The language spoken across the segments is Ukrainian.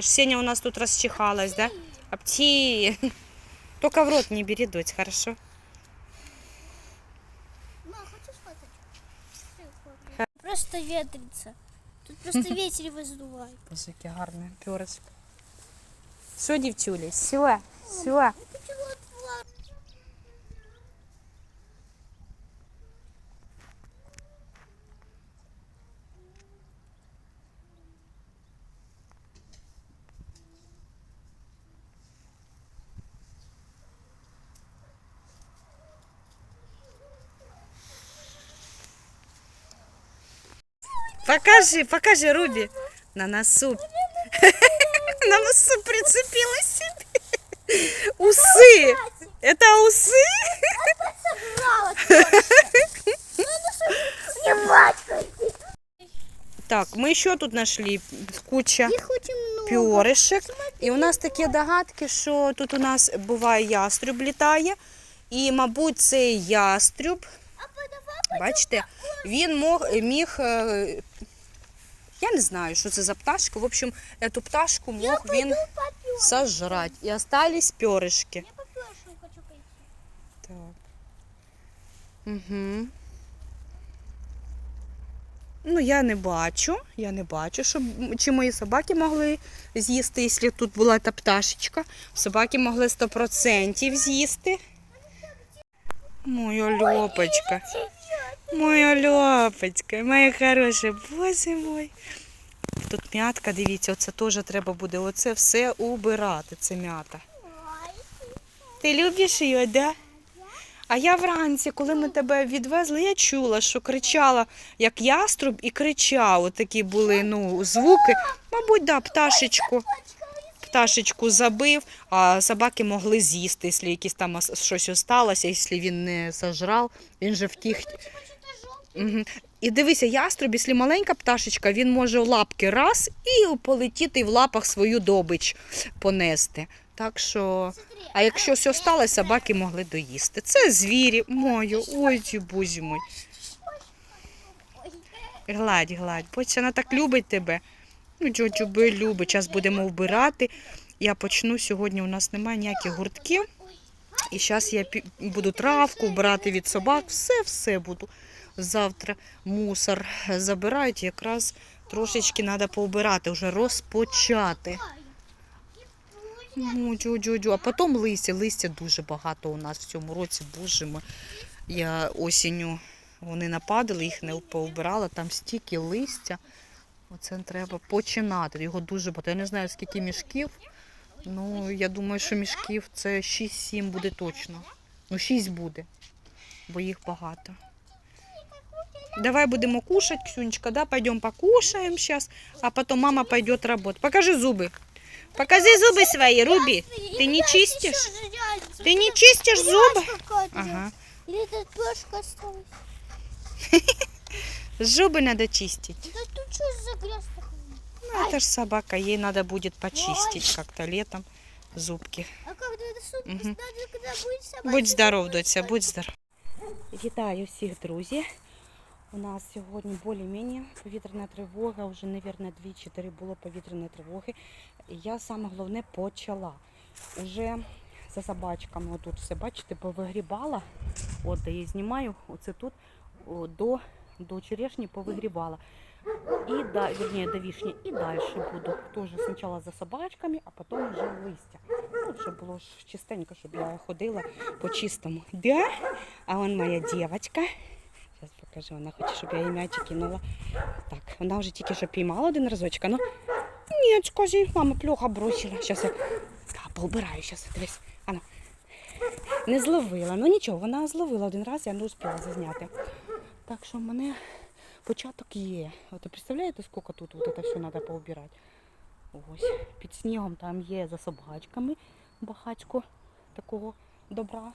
Сеня у нас тут расчихалась, да? Апти. Только в рот не бери, дочь, хорошо? Ма, хочешь фоточку? Просто ветрится. Тут просто ветер воздувает. Боже, яке гарне пьорочко. Що, дівчулі? Все, все. Покажи, покажи, Руби. На носу. На носу прицепила себе. Усы. Это усы? Браво, Не батькайте. Так, мы еще тут нашли куча Их очень много. пьоришек. І у нас такі догадки, що тут у нас буває ястрюб літає. І, мабуть, цей ястрюб, А подавай бачите, він мог, міг. е, Я не знаю, що це за пташка. В общем, цю пташку мог він попёр. сожрати. І остались пьоришки. Я попёршу хочу пойти. Так. Угу. Ну, я не бачу. Я не бачу, щоб чи мої собаки могли з'їсти, якщо тут була та пташечка. Собаки могли 100% з'їсти. Моя льопочка. Моя льопочка, моя хороша, боже мой. Тут м'ятка, дивіться, оце теж треба буде оце все убирати, це м'ята. Ти любиш її, да? А я вранці, коли ми тебе відвезли, я чула, що кричала як яструб і кричав. Отакі були ну, звуки. Мабуть, да, пташечку. Пташечку забив, а собаки могли з'їсти, якщо якісь там щось осталося, якщо він не сожрав, він же втік. І дивися, яструб, якщо маленька пташечка, він може лапки раз і полетіти в лапах свою добич понести. Так що, а якщо все сталося, собаки могли доїсти. Це звірі, мою, ой, бузі мой. Гладь, гладь. Бач, вона так любить тебе. Ну, Джоджуби любить. Зараз будемо вбирати. Я почну. Сьогодні у нас немає ніяких гуртків. І зараз я буду травку вбирати від собак. Все-все буду. Завтра мусор забирають. Якраз трошечки треба поубирати, вже розпочати. Ну, джу-джу-джу. А потім листя. Листя дуже багато у нас в цьому році. Боже мой. Я осінню вони нападали, їх не поубирала. Там стільки листя. Оце треба починати. Його дуже багато. Я не знаю, скільки мішків. Ну, я думаю, що мішків це 6-7 буде точно. Ну, 6 буде, бо їх багато. Давай будемо кушать, Ксюнечка, да? Пойдем покушаем сейчас, а потом мама пойдет работать. Покажи зубы. Покажи зубы свои, Руби. Ты не чистишь? Ты не чистишь зубы? Ага. Или тут пёшка осталась? Зубы надо чистить. Да тут что за грязь такая? Ну, это ж собака, ей надо будет почистить как-то летом зубки. А когда это суп, Мгм. надо, когда будет собака? Будь здоров, доця, будь здоров. Вітаю всіх, друзі. У нас сьогодні більш-менш повітряна тривога, вже, мабуть, 2-4 було повітряної тривоги. Я саме головне почала. Уже за собачками, отут все, бачите, повигрібала. От я знімаю, оце тут до, до черешні повигрібала. І да, вернее, до вишні. І далі буду. Теж спочатку за собачками, а потім вже листя. Ну, щоб було чистенько, щоб я ходила по чистому. Да? А вон моя девочка. Покажу, вона хоче, щоб я їй м'ячик кинула. Так, вона вже тільки що піймала один разочок. Ну, ні, скажи, мама плохо бросила. Зараз я та, поубираю, зараз, дивись. Ано. Не зловила. Ну нічого, вона зловила один раз, я не успіла зазняти. Так що в мене початок є. От представляєте, скільки тут от це все треба поубирати? Ось, під снігом там є за собачками багатько такого добра.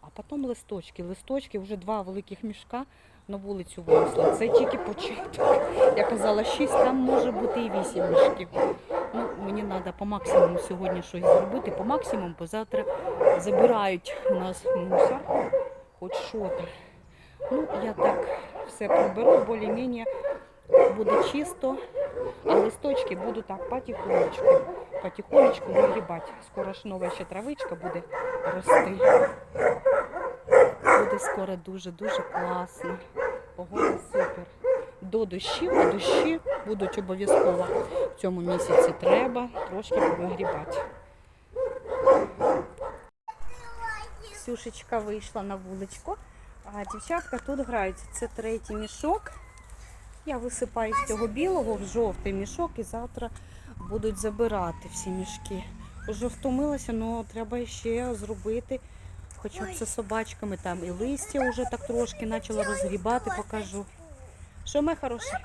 А потім листочки. Листочки вже два великих мішка на вулицю винесла. Це тільки початок. Я казала, 6, там може бути і 8 мішків. Ну, мені треба по максимуму сьогодні щось зробити, по максимуму, бо завтра забирають у нас мусор, хоч що там. Ну, я так все приберу, більш-менш буде чисто. А листочки буду так потихонечку, потихонечку вигрібати. Скоро ж нова ще травичка буде рости. Буде скоро дуже-дуже класно. Погода супер. До дощів, а дощі будуть обов'язково в цьому місяці. Треба трошки вигрібати. Ксюшечка вийшла на вуличку, а дівчатка тут граються. Це третій мішок. Я висипаю з цього білого в жовтий мішок і завтра будуть забирати всі мішки. Уже втомилася, але треба ще зробити. Хоча б це собачками там і листя вже так трошки почала розгрібати, покажу. Що ми хороше?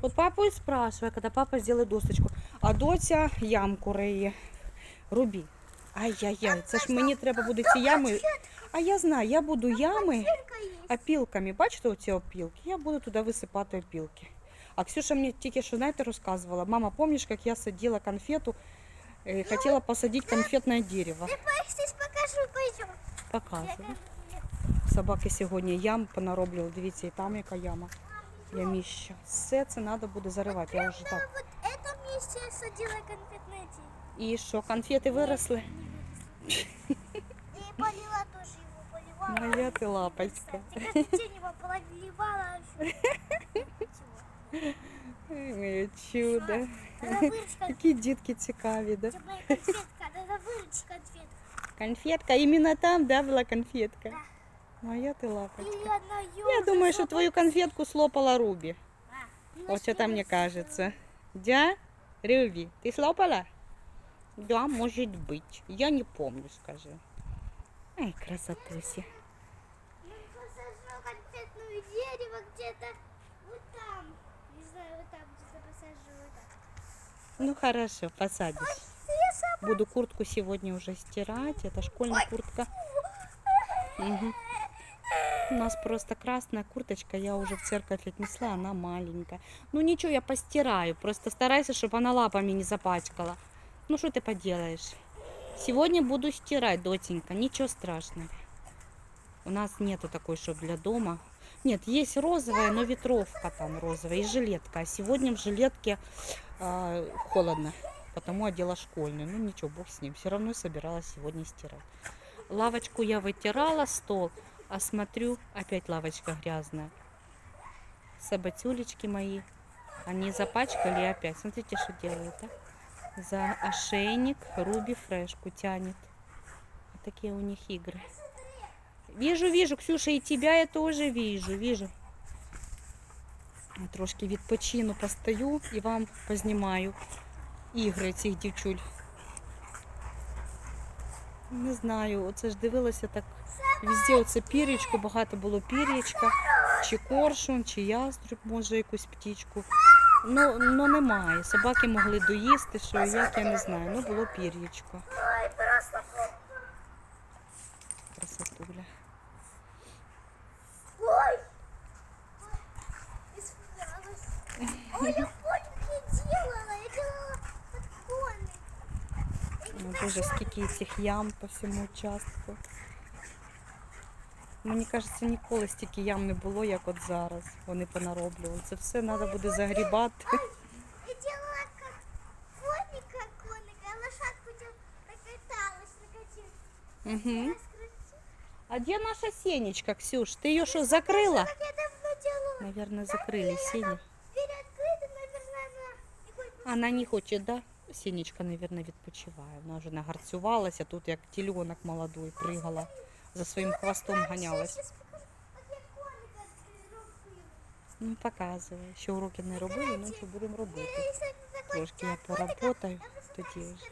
От папу і спрашиває, коли папа зробить досточку. А доця ямку риє. Рубі. Ай-яй-яй, це ж мені треба буде ці ями. А я знаю, я буду ями опілками. Бачите оці опілки? Я буду туди висипати опілки. А Ксюша мені тільки що, знаєте, розказувала. Мама, помниш, як я садила конфету, е, хотіла посадити конфетне дерево. Я покажу, пойдем. Показую. Собаки сьогодні ям понароблювали. Дивіться, і там яка яма. Яміща. Все це треба буде заривати. Я вже так. Это месте я садила конфетное дерево. І що, конфети виросли? И полила тоже его, поливала. Моя ти лапочка. Я день поливала. а ещё- Ой, Моє чудо. Надо выручка, Які дітки цікаві, да? темная конфетка, надо выручка конфетка. Конфетка, іменно там, да, була конфетка. Моя ти Или лапочка. она Я думаю, що твою конфетку слопала Рубі. А, От що там мені кажеться. Дя? Рубі, ти слопала? Да, может быть. Я не помню, скажи. Ай, красотуся. Я посажу конфетное дерево где-то Ну хорошо, посадишь. Буду куртку сегодня уже стирать. Это школьная куртка. Мгм. У нас просто красная курточка. Я уже в церковь отнесла, она маленькая. Ну ничего, я постираю. Просто старайся, чтобы она лапами не запачкала. Ну что ты поделаешь? Сегодня буду стирать, дотенька. Ничего страшного. У нас нету такой, чтобы для дома. Нет, есть розовая, но ветровка там розовая и жилетка. А сегодня в жилетке а, холодно, потому одела школьную. Ну ничего, бог с ним. Все равно собиралась сегодня стирать. Лавочку я вытирала, стол, а смотрю, опять лавочка грязная. Собацюлечки мои, они запачкали опять. Смотрите, что делают, а? За ошейник Руби Фрешку тянет. Вот такие у них игры. Вижу, вижу, Ксюша, и тебя я тоже вижу, вижу. Трошки відпочину, постою і вам познімаю ігри цих дівчуль. Не знаю, оце ж дивилася так. Везде оце пір'ячко, багато було пір'ячка, чи коршун, чи яструб, може якусь птічку. Ну, ну немає. Собаки могли доїсти, що як я не знаю. Ну було пір'ячко. Ой, просто Красотуля. Ой! Испугалась. Ой, я понял, делала. Я делала подгоны. Ну, Боже, скільки цих ям по всьому участку. Мені кажеться, ніколи стільки ям не було, як от зараз. Вони понароблювали. Це все треба буде загрібати. Я делала как коник, как коник, а лошадку дел покаталась на качелях. Угу. Раскрутила. А де наша сенечка, Ксюш? Ти її що, закрила? Как я давно делала. Наверное, закрили сені. Дверь открыта, наверное, она не хочет Вона не хоче, да? Сінечка, наверное, відпочиває. Вона вже нагарцювалася, тут як тільонок молодой пригала. За своїм хвостом ганялась. Сейчас покажу, как я коника робила. Ну, показує. Ще уроки не робили, ну що будемо робити. Я если такой Трошки я поработаю, тоді вже.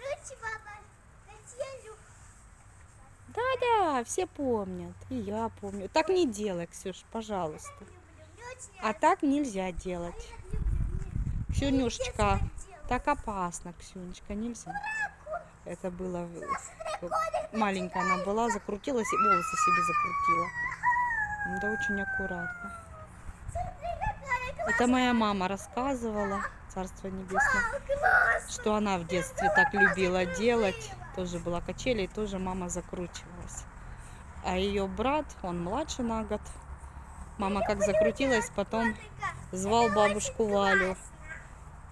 Да-да, все помнят. И я помню. Так не делай, Ксюш, пожалуйста. А так нельзя делать. Ксюнюшечка, так опасно, Ксюнечка, нельзя. Это было... Маленькая она была, закрутилась и волосы себе закрутила. Да очень аккуратно. Это моя мама рассказывала, Царство Небесное, что она в детстве так любила делать Тоже была качели, и тоже мама закручивалась. А ее брат, он младше на год. Мама как закрутилась, потом звал бабушку Валю.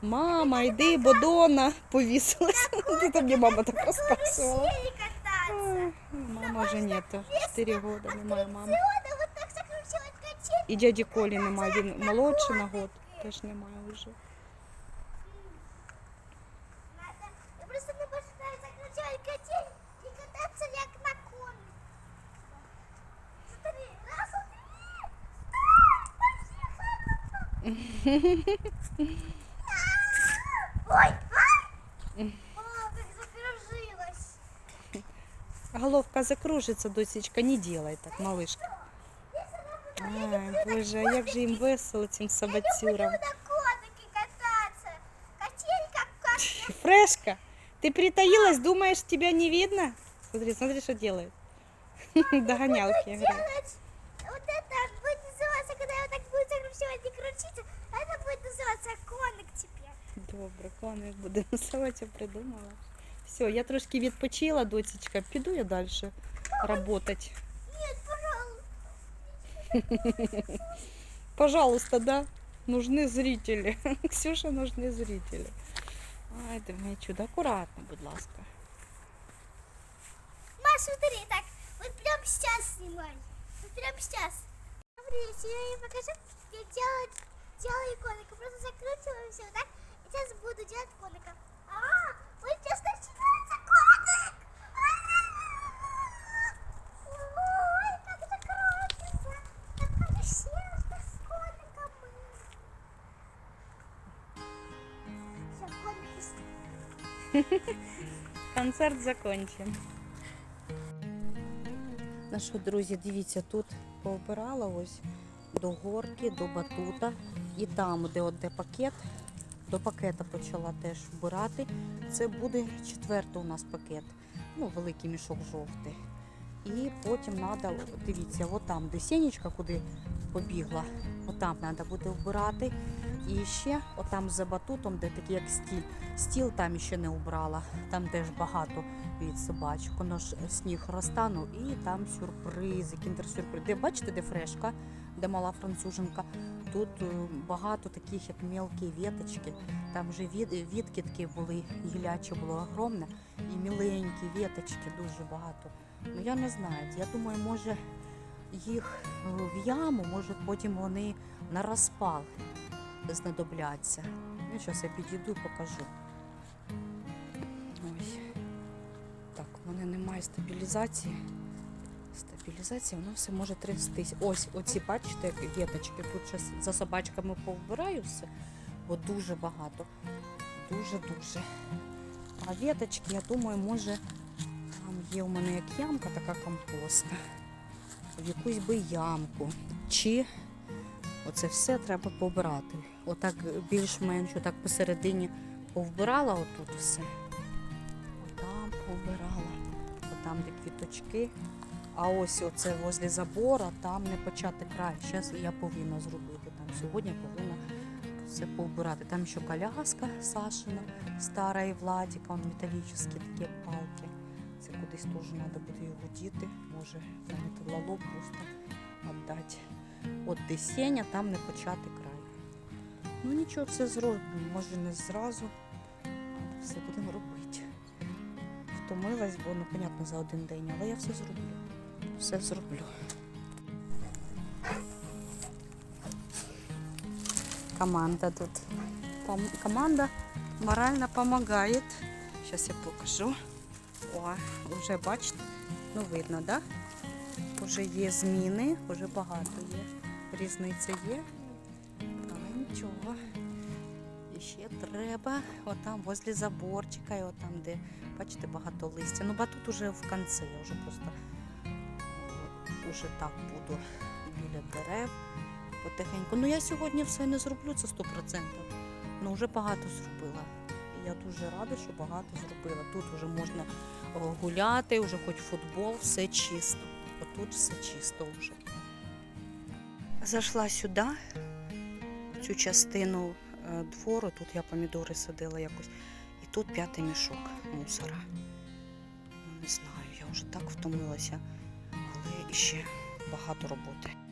Мама, йди, бо Дона повісилась. Це мені мама так розказувала. Сели кататься. Ой, Мама вже нету. 4 роки немає мами. Надо вот так закручивать качель. І дяді Колі немає, він молодший на год. Теж немає вже. Ой, как закружилась. Головка закружиться, досічка, не делай так, малышка. Ай, боже, а як же їм весело цим собацюрам. Фрешка, ты притаилась, думаешь, тебя не видно? Смотри, смотри, что делает. Догонялки играет. делать вот это будет называться, когда вот так будет закручивать и крутиться, а это будет называться коник теперь. Добре, коник буде називати, придумала. Все, я трошки відпочила, дочечка, піду я далі работать. Нет, пожалуйста. Пожалуйста, да, нужны зрители. Ксюша, нужны зрители. Ай, ти моє чудо, акуратно, будь ласка. Маш, смотри, так, вот прям сейчас снимай. Вот прям сейчас. Смотри, если я ей покажу, я делаю, делаю коника, просто закручиваю все, так? Сейчас буду делать коника. А, вот сейчас начинается коник! Ой, как это крутится! Как красиво с коником! Все, коник. Концерт закончен. Ну що, друзі, дивіться, тут пообирала ось до горки, до батута. І там, де, от, де пакет, до пакета почала теж вбирати. Це буде четвертий у нас пакет. Ну, великий мішок жовтий. І потім треба, дивіться, от там, де сінечка, куди побігла, отам треба буде вбирати. І ще отам за батутом, де такий як стіль. Стіл там ще не убрала. Там теж багато від собачок. Воно ж сніг розтанув і там сюрпризи, кіндер-сюрприз. Де бачите, де фрешка, де мала француженка. Тут е, багато таких, як мелкі веточки. Там вже від, відки такі були, гіляче було огромне, і міленькі веточки дуже багато. Ну я не знаю. Я думаю, може їх в яму, може потім вони на розпал знадобляться. Ну, зараз я підійду і покажу. Ось. Так, в мене немає стабілізації. Стабілізація, воно все може трястись. Ось оці, бачите, як віточки. Тут зараз за собачками повбираю все, бо дуже багато. Дуже-дуже. А віточки, я думаю, може, там є у мене як ямка, така компостна. В якусь би ямку. Чи Оце все треба побирати. Отак більш-менш отак посередині повбирала отут все. Отам повбирала. Отам де квіточки. А ось оце возле забора, там не почати край. Зараз я повинна зробити. Там сьогодні повинна все повбирати. Там ще коляска Сашина, стара і Владіка, он металічні такі палки. Це кудись теж треба буде його діти. Може на металолом просто віддати. От де там не почати край. Ну нічого, все зробимо. Може не зразу, все будемо робити. Втомилась, бо ну, понятно, за один день, але я все зроблю. Все зроблю. Команда тут. Пом- Команда морально допомагає. Зараз я покажу. О, вже бачите, ну видно, так? Да? Уже є зміни, вже багато є. Різниця є. Але нічого. І ще треба отам возле заборчика, і отам, де, бачите, багато листя. Ну, батут уже в кінці, я вже просто е, уже так буду біля дерев потихеньку. Ну я сьогодні все не зроблю, це 100%. Ну вже багато зробила. Я дуже рада, що багато зробила. Тут вже можна е, гуляти, вже хоч футбол, все чисто. Отут все чисто вже. Зайшла сюди, цю частину е, двору, тут я помідори садила якось, і тут п'ятий мішок мусора. Ну, не знаю, я вже так втомилася, ще багато роботи.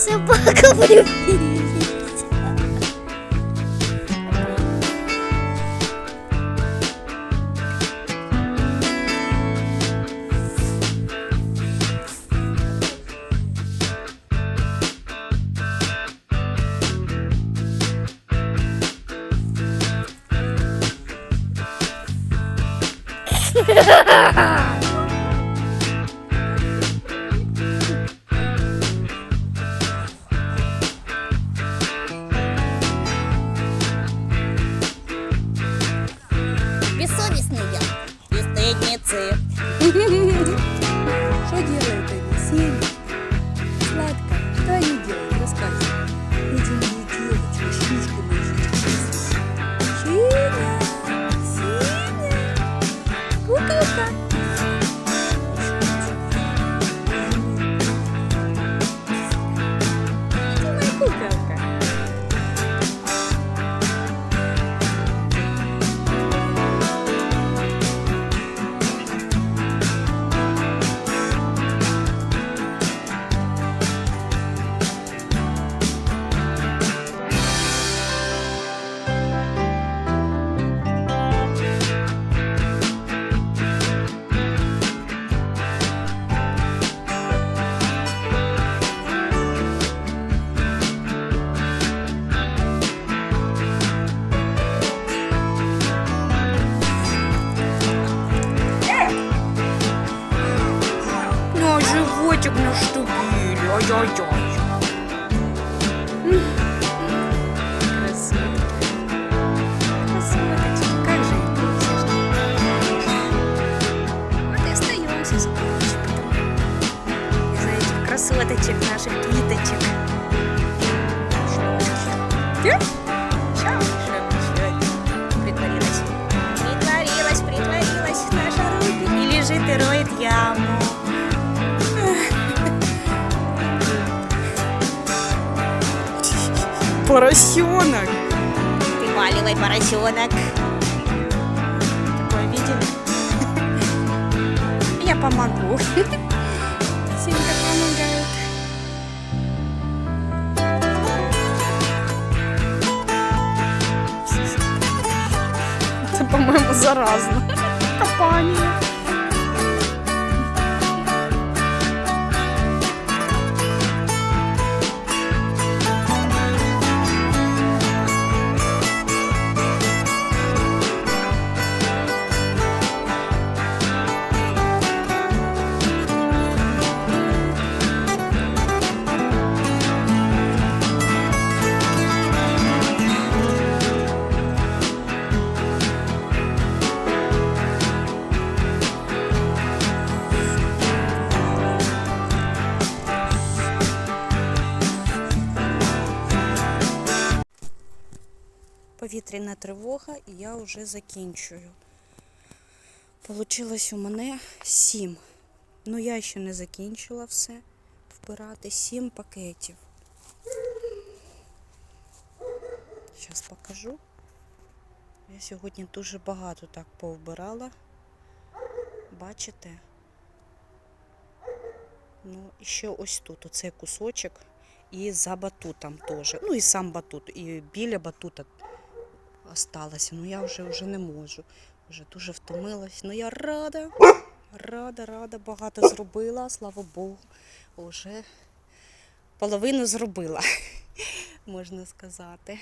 Собака влюбилась. Притворилась. Притворилась, притворилась наша Руби. И лежит и роет яму. Поросенок. Приваливай, поросенок. Такое видели? Я помогу. по-моєму, заразно. Копання. Вже закінчую. Получилось у мене сім. Ну, я ще не закінчила все вбирати. Сім пакетів. Зараз покажу. Я сьогодні дуже багато так повбирала. Бачите? Ну, і ще ось тут оцей кусочок. І за батутом теж. Ну і сам батут, і біля батута осталося. Ну я вже, вже не можу. Вже дуже втомилась. Ну я рада. Рада, рада, багато зробила, слава Богу. Уже половину зробила, можна сказати.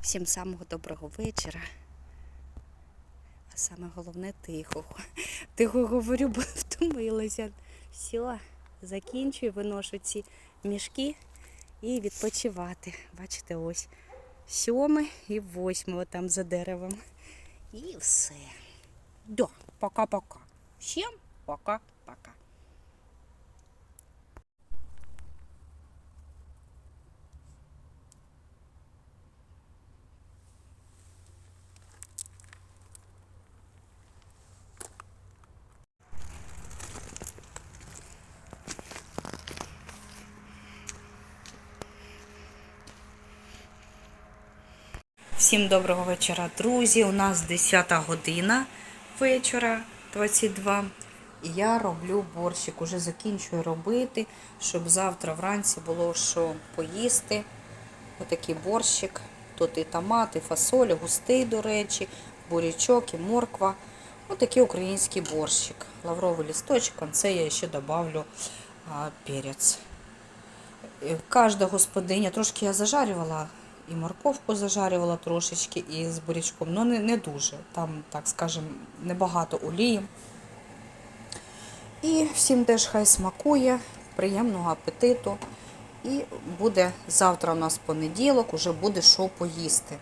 Всім самого доброго вечора. Саме головне тихого. Тихо говорю, бо втомилася. Все, закінчую, виношу ці мішки і відпочивати. Бачите, ось сьоме і восьме там за деревом. І все. Да, пока-пока. Всім пока-пока. Всім доброго вечора, друзі. У нас 10 година вечора, 22. І я роблю борщик, уже закінчую робити, щоб завтра вранці було що поїсти. Отакий борщик. Тут і томат, і фасоль, густий, до речі, бурячок, і морква. Отакий український борщик. Лавровий лісточок, конце я ще добавлю а, перець. Е, Кожна господиня, трошки я зажарювала, і морковку зажарювала трошечки, і з бурячком, але не, не дуже. Там, так скажемо, небагато олії. І всім теж хай смакує, приємного апетиту. І буде завтра у нас понеділок, уже буде що поїсти.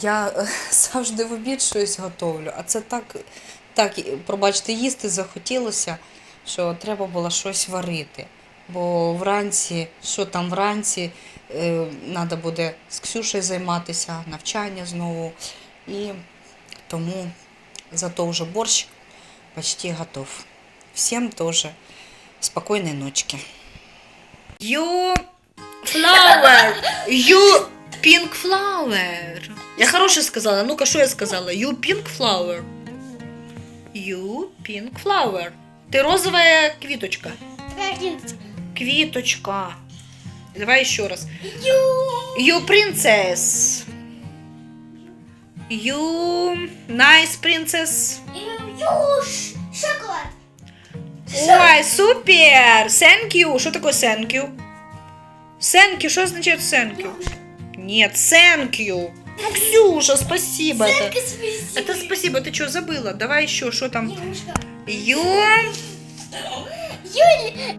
Я е, завжди в обід щось готовлю, а це так, так, пробачте, їсти захотілося, що треба було щось варити. Бо вранці, що там вранці, треба буде з Ксюшею займатися, навчання знову. І тому зато вже борщ почти готов. Всем тоже спокойной ночки. You flower, you pink flower. Я хороше сказала. Ну-ка, що я сказала? You pink flower. You pink flower. Ты розовая квиточка. Квиточка. Давай еще раз. You princess. You nice princess. Юж! Шоколад! Ой, супер! Thank you. Что такое thank you? Thank you. Что означает thank you? Нет, thank you. Ну, Ксюша, спасибо. Это, это спасибо. Ты что, забыла? Давай еще, что там? Юшка. You... Юль,